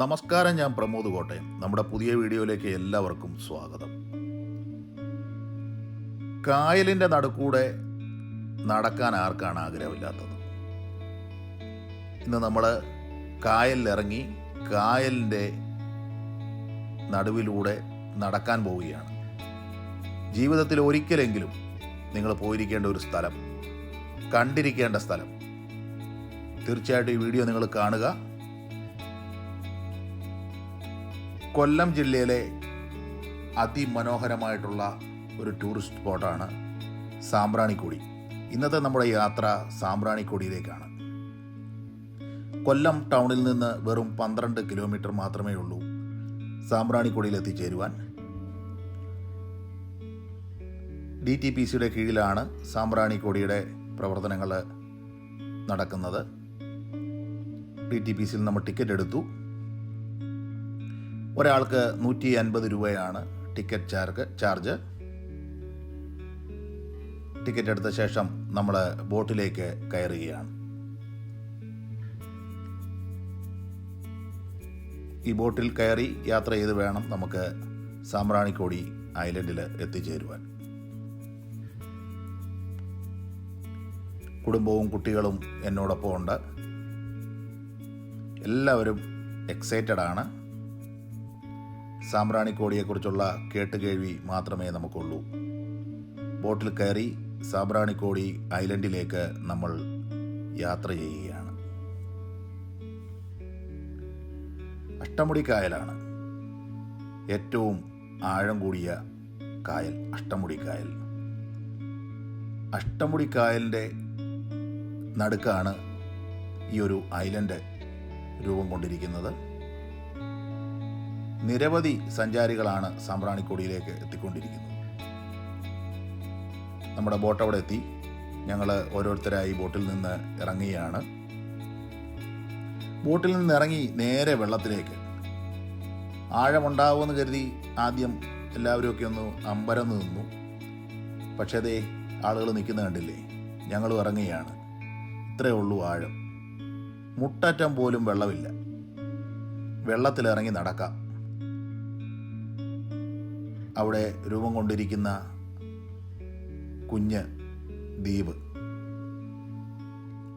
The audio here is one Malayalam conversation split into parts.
നമസ്കാരം ഞാൻ പ്രമോദ് കോട്ടയം. നമ്മുടെ പുതിയ വീഡിയോയിലേക്ക് എല്ലാവർക്കും സ്വാഗതം. കായലിന്റെ നടുക്കൂടെ നടക്കാൻ ആർക്കാണ് ആഗ്രഹമില്ലാത്തത്? ഇന്ന് നമ്മൾ കായലിലിറങ്ങി കായലിന്റെ നടുവിലൂടെ നടക്കാൻ പോവുകയാണ്. ജീവിതത്തിൽ ഒരിക്കലെങ്കിലും നിങ്ങൾ പോയിരിക്കേണ്ട ഒരു സ്ഥലം കണ്ടിരിക്കേണ്ട സ്ഥലം. തീർച്ചയായിട്ടും ഈ വീഡിയോ നിങ്ങൾ കാണുക. കൊല്ലം ജില്ലയിലെ അതിമനോഹരമായിട്ടുള്ള ഒരു ടൂറിസ്റ്റ് സ്പോട്ടാണ് സാമ്പ്രാണിക്കോടി. ഇന്നത്തെ നമ്മുടെ യാത്ര സാമ്പ്രാണിക്കോടിയിലേക്കാണ്. കൊല്ലം ടൗണിൽ നിന്ന് വെറും പന്ത്രണ്ട് കിലോമീറ്റർ മാത്രമേ ഉള്ളൂ സാമ്പ്രാണിക്കോടിയിൽ എത്തിച്ചേരുവാൻ. ഡി ടി പി സിയുടെ കീഴിലാണ് സാമ്പ്രാണിക്കോടിയുടെ പ്രവർത്തനങ്ങൾ നടക്കുന്നത്. ഡി ടി പി സിയിൽ നമ്മൾ ടിക്കറ്റ് എടുത്തു. ഒരാൾക്ക് നൂറ്റി അൻപത് രൂപയാണ് ടിക്കറ്റ് ചാർജ് ചാർജ്. ടിക്കറ്റ് എടുത്ത ശേഷം നമ്മൾ ബോട്ടിലേക്ക് കയറുകയാണ്. ഈ ബോട്ടിൽ കയറി യാത്ര ചെയ്ത് വേണം നമുക്ക് സാമ്പ്രാണിക്കോടി ഐലൻഡിൽ എത്തിച്ചേരുവാൻ. കുടുംബവും കുട്ടികളും എന്നോടൊപ്പം ഉണ്ട് എല്ലാവരും എക്സൈറ്റഡ് ആണ്. സാമ്പ്രാണിക്കോടിയെക്കുറിച്ചുള്ള കേട്ടുകേഴ്വി മാത്രമേ നമുക്കുള്ളൂ. ബോട്ടിൽ കയറി സാമ്പ്രാണിക്കോടി ഐലൻഡിലേക്ക് നമ്മൾ യാത്ര ചെയ്യുകയാണ്. അഷ്ടമുടി കായലാണ് ഏറ്റവും ആഴം കൂടിയ കായൽ അഷ്ടമുടി കായൽ അഷ്ടമുടി കായലിന്റെ നടുക്കാണ് ഈ ഒരു ഐലൻഡ് രൂപം കൊണ്ടിരിക്കുന്നത്. നിരവധി സഞ്ചാരികളാണ് സാമ്പ്രാണിക്കൊടിയിലേക്ക് എത്തിക്കൊണ്ടിരിക്കുന്നത്. നമ്മുടെ ബോട്ട് അവിടെ എത്തി. ഞങ്ങൾ ഓരോരുത്തരായി ബോട്ടിൽ നിന്ന് ഇറങ്ങുകയാണ്. ബോട്ടിൽ നിന്ന് ഇറങ്ങി നേരെ വെള്ളത്തിലേക്ക്. ആഴമുണ്ടാവുമെന്ന് കരുതി ആദ്യം എല്ലാവരുമൊക്കെ ഒന്ന് അമ്പരന്ന് നിന്നു. പക്ഷേ അതേ ആളുകൾ നിൽക്കുന്ന കണ്ടില്ലേ? ഞങ്ങൾ ഇറങ്ങുകയാണ്. ഇത്രയേ ഉള്ളൂ ആഴം. മുട്ടറ്റം പോലും വെള്ളമില്ല. വെള്ളത്തിലിറങ്ങി നടക്കാം. അവിടെ രൂപം കൊണ്ടിരിക്കുന്ന കുഞ്ഞ് ദ്വീപ്.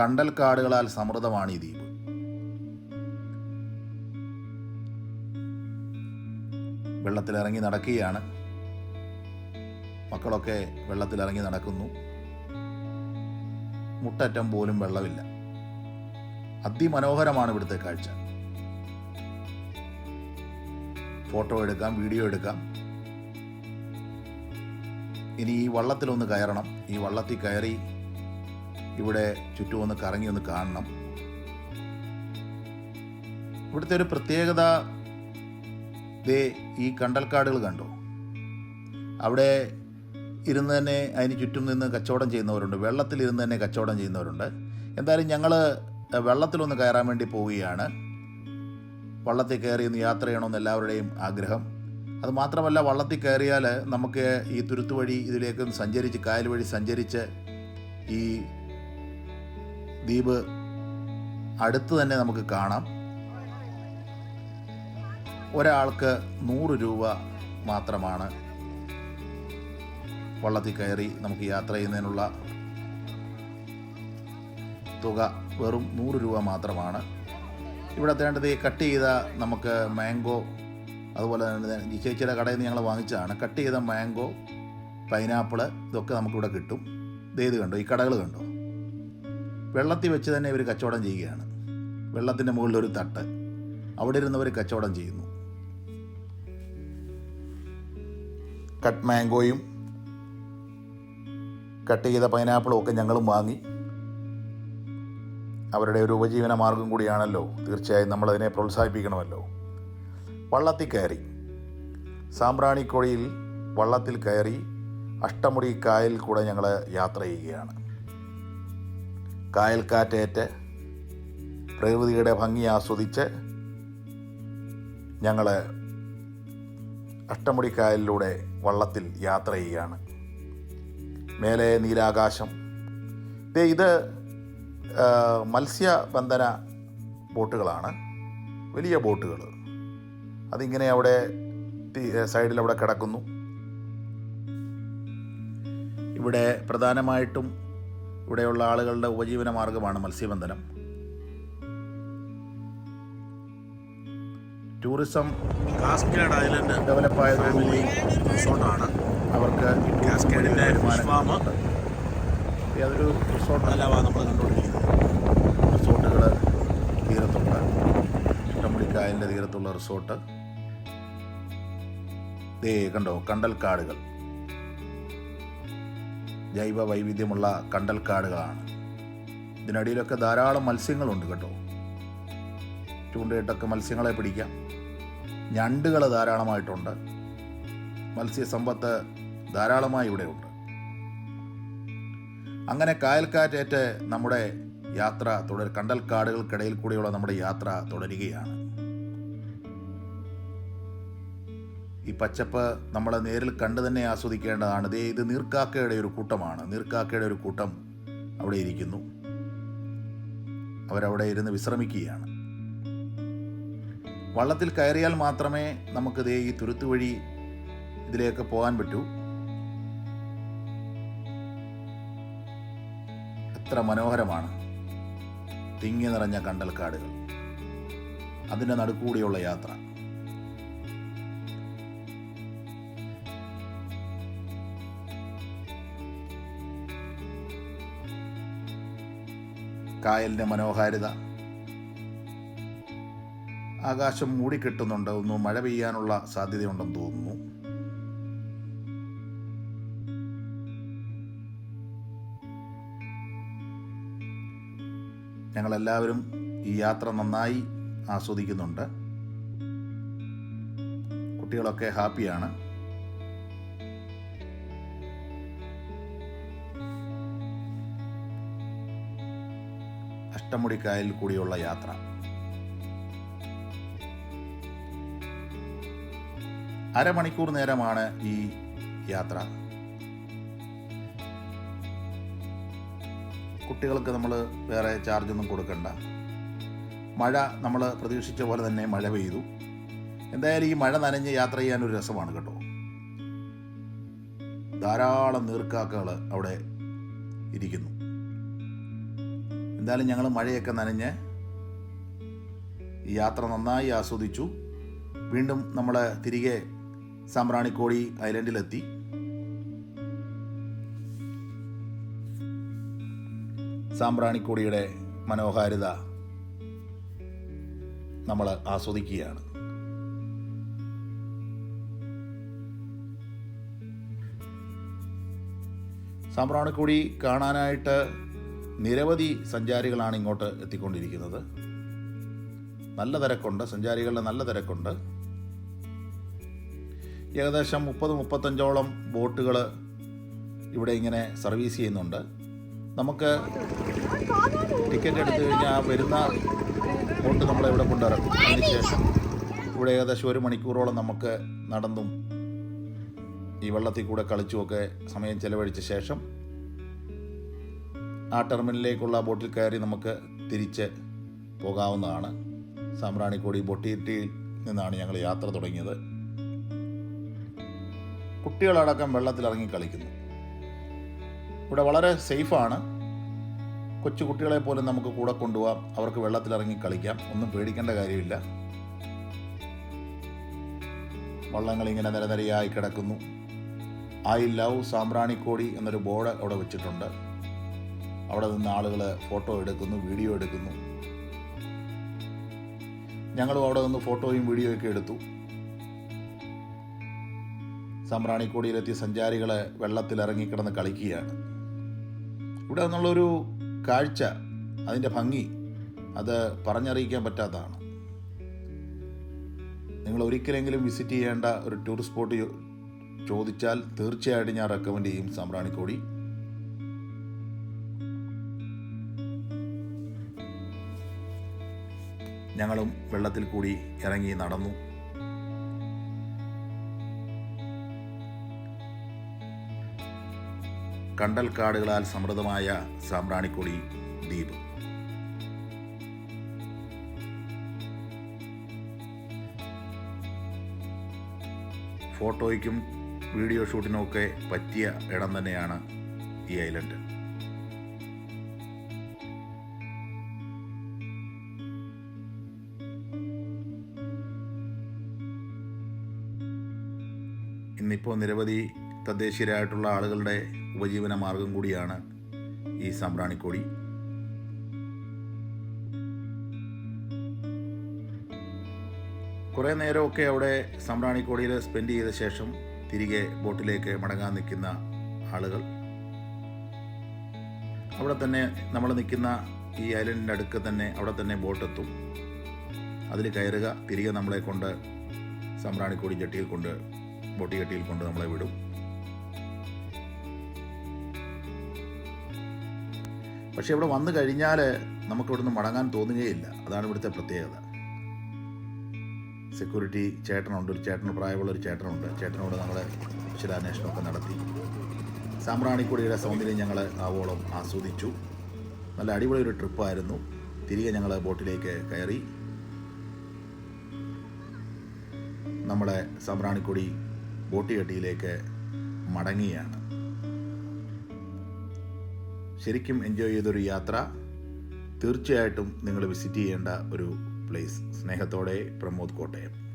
കണ്ടൽക്കാടുകളാൽ സമൃദ്ധമാണ് ഈ ദ്വീപ്. വെള്ളത്തിലിറങ്ങി നടക്കുകയാണ്. മക്കളൊക്കെ വെള്ളത്തിലിറങ്ങി നടക്കുന്നു. മുട്ടറ്റം പോലും വെള്ളമില്ല. അതിമനോഹരമാണ് ഇവിടുത്തെ കാഴ്ച. ഫോട്ടോ എടുക്കാം വീഡിയോ എടുക്കാം. ഇനി ഈ വള്ളത്തിലൊന്ന് കയറണം. ഈ വള്ളത്തിൽ കയറി ഇവിടെ ചുറ്റും ഒന്ന് കറങ്ങി ഒന്ന് കാണണം. ഇവിടുത്തെ ഒരു പ്രത്യേകത ദേ ഈ കണ്ടൽക്കാടുകൾ കണ്ടു? അവിടെ ഇരുന്ന് തന്നെ അതിന് ചുറ്റും നിന്ന് കച്ചവടം ചെയ്യുന്നവരുണ്ട്. വെള്ളത്തിൽ ഇരുന്ന് തന്നെ കച്ചവടം ചെയ്യുന്നവരുണ്ട്. എന്തായാലും ഞങ്ങൾ വെള്ളത്തിലൊന്ന് കയറാൻ വേണ്ടി പോവുകയാണ്. വള്ളത്തിൽ കയറി ഒന്ന് യാത്ര ചെയ്യണമെന്ന് എല്ലാവരുടെയും ആഗ്രഹം. അത് മാത്രമല്ല വള്ളത്തിൽ കയറിയാൽ നമുക്ക് ഈ തുരുത്ത് വഴി ഇതിലേക്ക് സഞ്ചരിച്ച് കായൽ വഴി സഞ്ചരിച്ച് ഈ ദ്വീപ് അടുത്ത് തന്നെ നമുക്ക് കാണാം. ഒരാൾക്ക് നൂറ് രൂപ മാത്രമാണ് വള്ളത്തിൽ കയറി നമുക്ക് യാത്ര ചെയ്യുന്നതിനുള്ള തുക. വെറും നൂറ് രൂപ മാത്രമാണ്. ഇവിടെ തേണ്ടത് കട്ട് ചെയ്ത നമുക്ക് മാംഗോ അതുപോലെ തന്നെ ഈ ചേച്ചിയുടെ കടയിൽ നിന്ന് ഞങ്ങൾ വാങ്ങിച്ചതാണ്. കട്ട് ചെയ്ത മാംഗോ പൈനാപ്പിൾ ഇതൊക്കെ നമുക്കിവിടെ കിട്ടും. ഇത് കണ്ടോ? ഈ കടകൾ കണ്ടോ? വെള്ളത്തിൽ വെച്ച് തന്നെ ഇവർ കച്ചവടം ചെയ്യുകയാണ്. വെള്ളത്തിന്റെ മുകളിൽ ഒരു തട്ട്. അവിടെ ഇരുന്നവർ കച്ചവടം ചെയ്യുന്നു. കട്ട് മാംഗോയും കട്ട് ചെയ്ത പൈനാപ്പിളും ഒക്കെ ഞങ്ങളും വാങ്ങി. അവരുടെ ഒരു ഉപജീവന മാർഗം കൂടിയാണല്ലോ. തീർച്ചയായും നമ്മളതിനെ പ്രോത്സാഹിപ്പിക്കണമല്ലോ. വള്ളത്തിൽ കയറി. സാമ്പ്രാണിക്കൊടിയിൽ വള്ളത്തിൽ കയറി അഷ്ടമുടി കായൽ കൂടെ ഞങ്ങൾ യാത്ര ചെയ്യുകയാണ്. കായൽക്കാറ്റേറ്റ് പ്രകൃതിയുടെ ഭംഗി ആസ്വദിച്ച് ഞങ്ങൾ അഷ്ടമുടി കായലിലൂടെ വള്ളത്തിൽ യാത്ര ചെയ്യുകയാണ്. മേലെ നീലാകാശം. ഇത് മത്സ്യബന്ധന ബോട്ടുകളാണ്. വലിയ ബോട്ടുകൾ അതിങ്ങനെ അവിടെ സൈഡിൽ അവിടെ കിടക്കുന്നു. ഇവിടെ പ്രധാനമായിട്ടും ഇവിടെയുള്ള ആളുകളുടെ ഉപജീവന മാർഗമാണ് മത്സ്യബന്ധനം. ടൂറിസം കാസ്കേഡ് ഐലൻഡ് ഡെവലപ്പ് ആയതോടുകൂടി റിസോർട്ടാണ് അവർക്ക് കാസ്കേഡിന്റെ ഫാം അതൊരു റിസോർട്ട് അല്ല നമ്മൾ കണ്ടുകൊണ്ടിരിക്കുന്നത് റിസോർട്ടുകൾ തീരത്തുണ്ട് ഇഷ്ടമുടിക്കായലിന്റെ തീരത്തുള്ള റിസോർട്ട്. ദേ കണ്ടോ കണ്ടൽക്കാടുകൾ. ജൈവ വൈവിധ്യമുള്ള കണ്ടൽക്കാടുകളാണ്. ഇതിനടിയിലൊക്കെ ധാരാളം മത്സ്യങ്ങളുണ്ട് കേട്ടോ. ചൂണ്ടയിട്ടൊക്കെ മത്സ്യങ്ങളെ പിടിക്കാം. ഞണ്ടുകൾ ധാരാളമായിട്ടുണ്ട്. മത്സ്യസമ്പത്ത് ധാരാളമായി ഇവിടെയുണ്ട്. അങ്ങനെ കായൽക്കാറ്റേറ്റ് നമ്മുടെ യാത്ര തുടർ കണ്ടൽക്കാടുകൾക്കിടയിൽ കൂടിയുള്ള നമ്മുടെ യാത്ര തുടരുകയാണ്. ഈ പച്ചപ്പ് നമ്മൾ നേരിൽ കണ്ടു തന്നെ ആസ്വദിക്കേണ്ടതാണ്. ദേ ഇത് നീർക്കാക്കയുടെ ഒരു കൂട്ടമാണ്. നീർക്കാക്കയുടെ ഒരു കൂട്ടം അവിടെ ഇരിക്കുന്നു. അവരവിടെ ഇരുന്ന് വിശ്രമിക്കുകയാണ്. വള്ളത്തിൽ കയറിയാൽ മാത്രമേ നമുക്ക് ദേ ഈ തുരുത്ത് വഴി ഇതിലേക്ക് പോകാൻ പറ്റൂ. എത്ര മനോഹരമാണ്. തിങ്ങി നിറഞ്ഞ കണ്ടൽക്കാടുകൾ. അതിന്റെ നടുക്കൂടിയുള്ള യാത്ര. കായലിന്റെ മനോഹാരിത. ആകാശം മൂടിക്കെട്ടുന്നുണ്ട് ഒന്ന് മഴ പെയ്യാനുള്ള സാധ്യതയുണ്ടെന്ന് തോന്നുന്നു. ഞങ്ങളെല്ലാവരും ഈ യാത്ര നന്നായി ആസ്വദിക്കുന്നുണ്ട്. കുട്ടികളൊക്കെ ഹാപ്പിയാണ്. അഷ്ടമുടി കായലിൽ കൂടിയുള്ള യാത്ര. അരമണിക്കൂർ നേരമാണ് ഈ യാത്ര. കുട്ടികൾക്ക് നമ്മൾ വേറെ ചാർജൊന്നും കൊടുക്കണ്ട. മഴ നമ്മൾ പ്രതീക്ഷിച്ച പോലെ തന്നെ മഴ പെയ്തു. എന്തായാലും ഈ മഴ നനഞ്ഞ് യാത്ര ചെയ്യാൻ ഒരു രസമാണ് കേട്ടോ. ധാരാളം നീർക്കാക്കകൾ അവിടെ ഇരിക്കുന്നു. എന്തായാലും ഞങ്ങൾ മഴയൊക്കെ നനഞ്ഞ് യാത്ര നന്നായി ആസ്വദിച്ചു. വീണ്ടും നമ്മൾ തിരികെ സാമ്പ്രാണിക്കോടി ഐലൻഡിലെത്തി. സാമ്പ്രാണിക്കോടിയുടെ മനോഹാരിത നമ്മൾ ആസ്വദിക്കുകയാണ്. സാമ്പ്രാണിക്കോടി കാണാനായിട്ട് നിരവധി സഞ്ചാരികളാണ് ഇങ്ങോട്ട് എത്തിക്കൊണ്ടിരിക്കുന്നത്. നല്ല തിരക്കുണ്ട്. സഞ്ചാരികളുടെ നല്ല തിരക്കുണ്ട്. ഏകദേശം മുപ്പത് മുപ്പത്തഞ്ചോളം ബോട്ടുകൾ ഇവിടെ ഇങ്ങനെ സർവീസ് ചെയ്യുന്നുണ്ട്. നമുക്ക് ടിക്കറ്റ് എടുത്തു കഴിഞ്ഞാൽ വരുന്ന ബോട്ട് നമ്മളെ ഇവിടെ കൊണ്ടിറക്കും അതിനുശേഷം ഇവിടെ ഏകദേശം ഒരു മണിക്കൂറോളം നമുക്ക് നടന്നും ഈ വെള്ളത്തിൽ കൂടെ കളിച്ചുമൊക്കെ സമയം ചെലവഴിച്ച ശേഷം ആ ടെർമിനലിലേക്കുള്ള ബോട്ടിൽ കയറി നമുക്ക് തിരിച്ച് പോകാവുന്നതാണ്. സാമ്പ്രാണിക്കോടി ബൊട്ടിയിട്ടിയിൽ നിന്നാണ് ഞങ്ങൾ യാത്ര തുടങ്ങിയത്. കുട്ടികളടക്കം വെള്ളത്തിലിറങ്ങി കളിക്കുന്നു. ഇവിടെ വളരെ സേഫാണ്. കൊച്ചു കുട്ടികളെ പോലും നമുക്ക് കൂടെ കൊണ്ടുപോകാം അവർക്ക് വെള്ളത്തിലിറങ്ങി കളിക്കാം. ഒന്നും പേടിക്കേണ്ട കാര്യമില്ല. വള്ളങ്ങൾ ഇങ്ങനെ നിരനിരയായി കിടക്കുന്നു. ഐ ലവ് സാമ്പ്രാണിക്കോടി എന്നൊരു ബോർഡ് അവിടെ വെച്ചിട്ടുണ്ട്. അവിടെ നിന്ന് ആളുകൾ ഫോട്ടോ എടുക്കുന്നു വീഡിയോ എടുക്കുന്നു. ഞങ്ങളും അവിടെ നിന്ന് ഫോട്ടോയും വീഡിയോയൊക്കെ എടുത്തു. സാമ്പ്രാണിക്കോടിയിലെത്തിയ സഞ്ചാരികളെ വെള്ളത്തിൽ ഇറങ്ങിക്കിടന്ന് കളിക്കുകയാണ്. ഇവിടെ നിന്നുള്ളൊരു കാഴ്ച അതിന്റെ ഭംഗി അത് പറഞ്ഞറിയിക്കാൻ പറ്റാത്തതാണ്. നിങ്ങൾ ഒരിക്കലെങ്കിലും വിസിറ്റ് ചെയ്യേണ്ട ഒരു ടൂറിസ്റ്റ് സ്പോട്ട് ചോദിച്ചാൽ തീർച്ചയായിട്ടും ഞാൻ റെക്കമെൻഡ് ചെയ്യും സാമ്പ്രാണിക്കോടി. ഞങ്ങളും വെള്ളത്തിൽ കൂടി ഇറങ്ങി നടന്നു. കണ്ടൽക്കാടുകളാൽ സമൃദ്ധമായ സാമ്പ്രാണിക്കൊടി ദ്വീപ്. ഫോട്ടോയ്ക്കും വീഡിയോ ഷൂട്ടിനുമൊക്കെ പറ്റിയ ഇടം തന്നെയാണ് ഈ ഐലൻഡ്. ഇന്നിപ്പോൾ നിരവധി തദ്ദേശീയരായിട്ടുള്ള ആളുകളുടെ ഉപജീവന മാർഗം കൂടിയാണ് ഈ സാമ്പ്രാണിക്കോടി. കുറേ നേരമൊക്കെ അവിടെ സാമ്പ്രാണിക്കോടിയിൽ സ്പെൻഡ് ചെയ്ത ശേഷം തിരികെ ബോട്ടിലേക്ക് മടങ്ങാൻ നിൽക്കുന്ന ആളുകൾ. അവിടെ തന്നെ നമ്മൾ നിൽക്കുന്ന ഈ ഐലൻഡിന്റെ അടുക്ക് തന്നെ അവിടെ തന്നെ ബോട്ട് എത്തും അതിൽ കയറുക തിരികെ നമ്മളെ കൊണ്ട് സാമ്പ്രാണിക്കോടി ജട്ടിയിൽ കൊണ്ട് ബോട്ടി ജട്ടിയിൽ കൊണ്ട് നമ്മളെ വിടും. പക്ഷെ ഇവിടെ വന്നു കഴിഞ്ഞാൽ നമുക്ക് നമുക്കിവിടുന്ന് മടങ്ങാൻ തോന്നുകയില്ല. അതാണ് ഇവിടുത്തെ പ്രത്യേകത. സെക്യൂരിറ്റി ചേട്ടനുണ്ട് ഒരു ചേട്ടന് പ്രായമുള്ള ഒരു ചേട്ടനുണ്ട്. ചേട്ടനോട് നമ്മൾ വിശദാന്വേഷണമൊക്കെ നടത്തി. സാമ്പ്രാണിക്കുടിയുടെ സൗന്ദര്യം ഞങ്ങൾ ആവോളം ആസ്വദിച്ചു. നല്ല അടിപൊളി ഒരു ട്രിപ്പായിരുന്നു. തിരികെ ഞങ്ങൾ ബോട്ടിലേക്ക് കയറി. നമ്മുടെ സാമ്പ്രാണിക്കുടി ബോട്ട് കെട്ടിയിലേക്ക് മടങ്ങിയാണ്. ശരിക്കും എൻജോയ് ചെയ്തൊരു യാത്ര. തീർച്ചയായിട്ടും നിങ്ങൾ വിസിറ്റ് ചെയ്യേണ്ട ഒരു പ്ലേസ് സ്നേഹത്തോടെ പ്രമോദ് കോട്ടയം.